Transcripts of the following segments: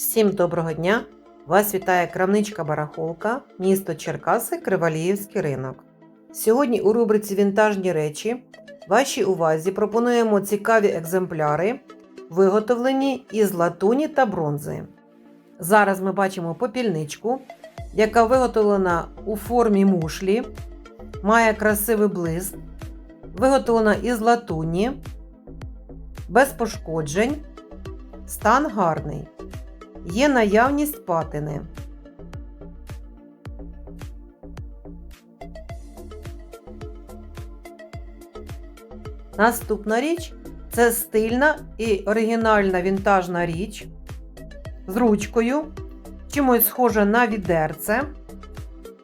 Всім доброго дня! Вас вітає крамничка Барахолка, місто Черкаси, Криваліївський ринок. Сьогодні у рубриці Вінтажні речі вашій увазі пропонуємо цікаві екземпляри, виготовлені із латуні та бронзи. Зараз ми бачимо попільничку, яка виготовлена у формі мушлі, має красивий блиск, виготовлена із латуні, без пошкоджень, стан гарний. Є наявність патини. Наступна річ це стильна і оригінальна вінтажна річ з ручкою, чимось схожа на відерце,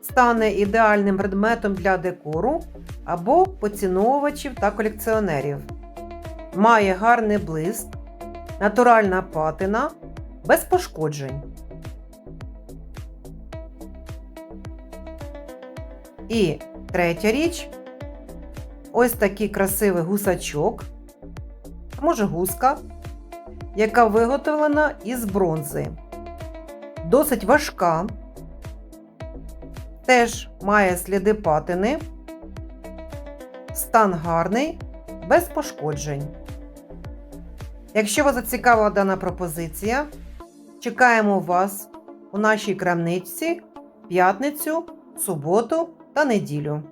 стане ідеальним предметом для декору або поціновувачів та колекціонерів. Має гарний блиск, натуральна патина без пошкоджень. І третя річ ось такий красивий гусачок, може гуска, яка виготовлена із бронзи. Досить важка, теж має сліди патини, стан гарний, без пошкоджень. Якщо вас зацікавила дана пропозиція, чекаємо вас у нашій крамничці п'ятницю, суботу та неділю.